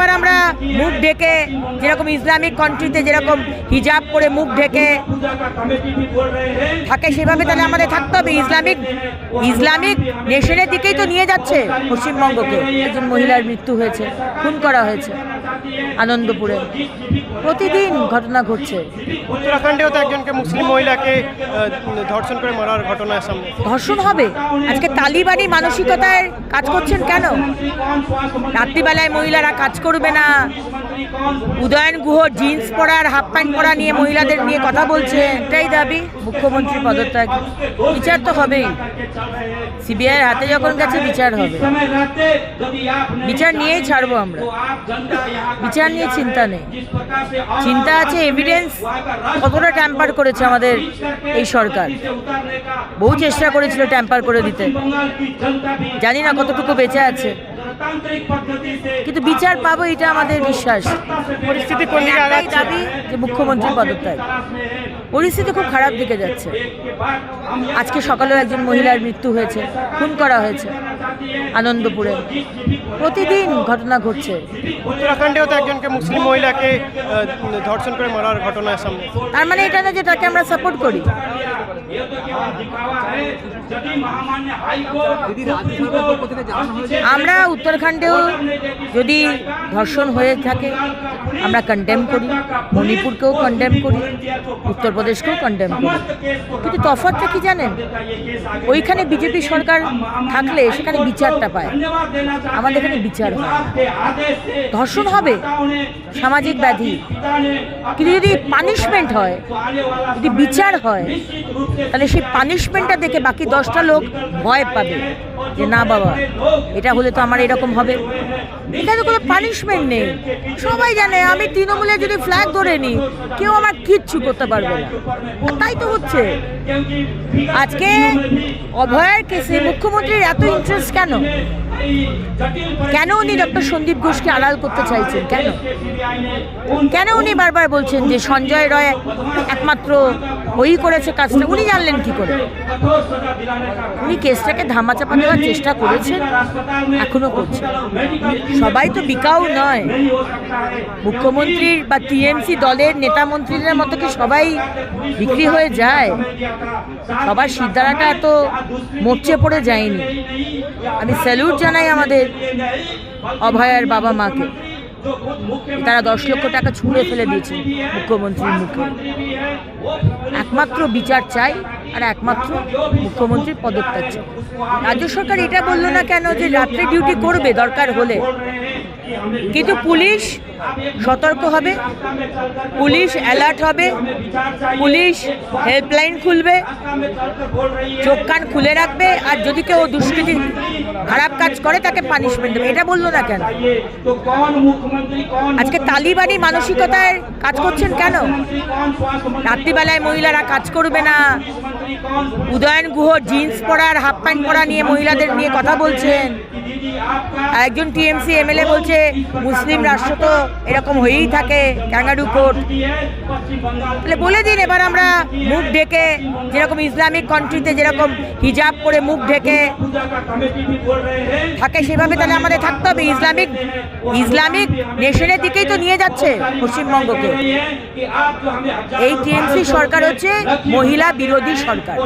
এবার আমরা মুখ ঢেকে যেরকম ইসলামিক কান্ট্রিতে যেরকম হিজাব করে মুখ ঢেকে থাকে, সেভাবে তাহলে আমাদের থাকতে হবে। ইসলামিক ইসলামিক নেশনের দিকেই তো নিয়ে যাচ্ছে পশ্চিমবঙ্গকে। একজন মহিলার মৃত্যু হয়েছে, খুন করা হয়েছে আনন্দপুরে। প্রতিদিন ঘটনা ঘটছে। উত্তরাখণ্ডেও তো একজনকে মুসলিম মহিলাকে ধর্ষণ করে মারার সামনে ধর্ষণ হবে? আজকে তালিবানি মানসিকতায় কাজ করছেন কেন? রাত্রিবেলায় মহিলারা কাজ করবে না। উদয়ন গুহ জিন্স পরার হাফ প্যান্ট পরা নিয়ে মহিলাদের নিয়ে কথা বলছে। এটাই দাবি মুখ্যমন্ত্রী পদত্যাগ। বিচার তো হবেই। সিবিআইয়ের হাতে যখন গেছে বিচার হবে। বিচার নিয়েই ছাড়বো আমরা। বিচার নিয়ে চিন্তা নেই। চিন্তা আছে এভিডেন্স কতটা ট্যাম্পার করেছে আমাদের এই সরকার? বহু চেষ্টা করেছিল ট্যাম্পার করে দিতে। জানি না কতটুকু বেঁচে আছে। কিন্তু বিচার পাবো এটা আমাদের বিশ্বাস। পরিস্থিতি দাবি যে মুখ্যমন্ত্রী পদত্যাগ। পরিস্থিতি খুব খারাপ দিকে যাচ্ছে। আজকে সকালেও একজন মহিলার মৃত্যু হয়েছে খুন করা হয়েছে আনন্দপুরে। প্রতিদিন ঘটনা ঘটছে। উত্তরাখণ্ডেও তো একজনকে মুসলিম মহিলাকে ধর্ষণ করে মারার ঘটনা সামনে। তার মানে এটা না যে তাকে আমরা সাপোর্ট করি। আমরা উত্তরাখণ্ডেও যদি ধর্ষণ হয়ে থাকে আমরা কন্ডেম করি মণিপুরকেও কন্ডেম করি উত্তরপ্রদেশকেও কন্ডেম করি। কিন্তু তফাৎটা কি জানেন? ওইখানে বিজেপি সরকার থাকলে সেখানে বিচারটা পায়। আমাদের এখানে বিচার হয়। ধর্ষণ হবে সামাজিক ব্যাধি। কিন্তু যদি পানিশমেন্ট হয় যদি বিচার হয় তাহলে সেই পানিশমেন্টটা দেখে বাকি দশটা লোক ভয় পাবে যে না বাবা, এটা হলে তো আমার এরকম হবে। এখানে কোনো পানিশমেন্ট নেই। সবাই জানে, আমি তৃণমূলে যদি ফ্ল্যাগ ধরে নিই, কেউ আমার কিচ্ছু করতে পারবে না। তাই তো হচ্ছে। আজকে অভয়ের কেসে মুখ্যমন্ত্রীর এত ইন্টারেস্ট কেন? কেন উনি ডক্টর সন্দীপ ঘোষকে আড়াল করতে চাইছেন? কেন? কেন উনি বারবার বলছেন যে সঞ্জয় রয় একমাত্র ওই করেছে কাজটা? উনি জানলেন কি করে? উনি কেসটাকে ধামাচাপা দেওয়ার চেষ্টা করেছেন, এখনও করছে সবাই তো বিকাও নয়। মুখ্যমন্ত্রীর বা টিএমসি দলের নেতা মন্ত্রীদের মতো কি সবাই বিক্রি হয়ে যায়? সবার সিদ্ধারাটা এত মোর্চে পড়ে যায়নি। আমি স্যালুট জানাই আমাদের অভয়ার বাবা মাকে। তারা দশ লক্ষ টাকা ছুঁড়ে ফেলে দিয়েছে মুখ্যমন্ত্রীর মুখে। একমাত্র বিচার চাই আর একমাত্র মুখ্যমন্ত্রীর পদত্যাগ চাই। রাজ্য সরকার এটা বলল না কেন যে রাত্রে ডিউটি করবে দরকার হলে। কিন্তু পুলিশ সতর্ক হবে, পুলিশ অ্যালার্ট হবে, পুলিশ হেল্পলাইন খুলবে, চোখ কান খুলে রাখবে, আর যদি কেউ দুষ্কৃতি খারাপ কাজ করে, তাকে পানিশমেন্ট দেবে। এটা বলল না কেন? আজকে তালিবানি মানসিকতায় কাজ করছেন কেন? রাত্রিবেলায় মহিলারা কাজ করবে না। উদয়ন গুহ জিন্স পরার হাফ প্যান্ট পরা নিয়ে মহিলাদের নিয়ে কথা বলছেন। একজন টিএমসি এমএলএ বলছে, মুসলিম রাষ্ট্র তো এরকম হয়েই থাকে ক্যাঙ্গারু কোর্ট। তাহলে বলে দিন এবার আমরা মুখ ঢেকে, যেরকম ইসলামিক কান্ট্রিতে যেরকম হিজাব করে মুখ ঢেকে থাকে, সেভাবে তাহলে আমাদের থাকতে হবে। ইসলামিক ইসলামিক নেশনের দিকেই তো নিয়ে যাচ্ছে পশ্চিমবঙ্গকে। এই টিএমসি সরকার হচ্ছে মহিলা বিরোধী সরকার।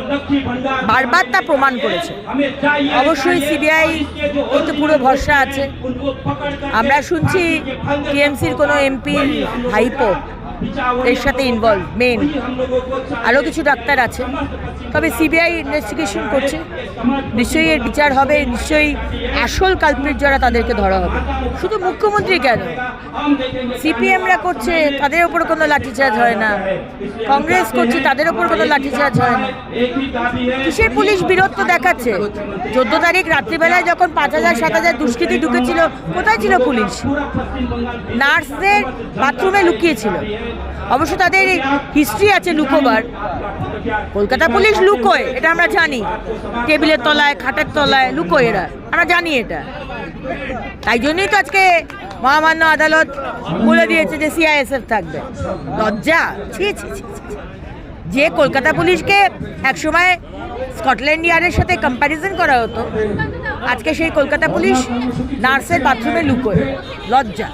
বারবার তা প্রমাণ করেছে। অবশ্যই সিবিআই তো পুরো ভরসা আছে। আমরা শুনছি círculo en pin, ahí. এর সাথে ইনভলভ মেন আরও কিছু ডাক্তার আছে। তবে সিবিআই ইনভেস্টিগেশন করছে। নিশ্চয়ই এর বিচার হবে, নিশ্চয়ই আসল কালপ্রিট যারা তাদেরকে ধরা হবে। শুধু মুখ্যমন্ত্রী কেন? সিপিএমরা করছে, তাদের ওপর কোনো লাঠিচার্জ হয় না। কংগ্রেস করছে, তাদের ওপর কোনো লাঠিচার্জ হয় না। কিসের পুলিশ বীরত্ব দেখাচ্ছে? চোদ্দ তারিখ রাত্রিবেলায় যখন পাঁচ হাজার, সাত হাজার দুষ্কৃতী ঢুকেছিল, কোথায় ছিল পুলিশ? নার্সদের বাথরুমে লুকিয়েছিল। অবশ্য তাদের হিস্ট্রি আছে লুকোবার। কলকাতা পুলিশ লুকোয়, এটা আমরা জানি। টেবিলের তলায়, খাটের তলায় লুকোয় এরা, আমরা জানি এটা। তাই জন্যই তো আজকে মহামান্য আদালত বলে দিয়েছে যে সিআইএসএফ থাকবে। লজ্জা। যে কলকাতা পুলিশকে একসময় স্কটল্যান্ড ইয়ার্ডের সাথে কম্প্যারিজন করা হতো, আজকে সেই কলকাতা পুলিশ নার্সের বাথরুমে লুকোয়। লজ্জা।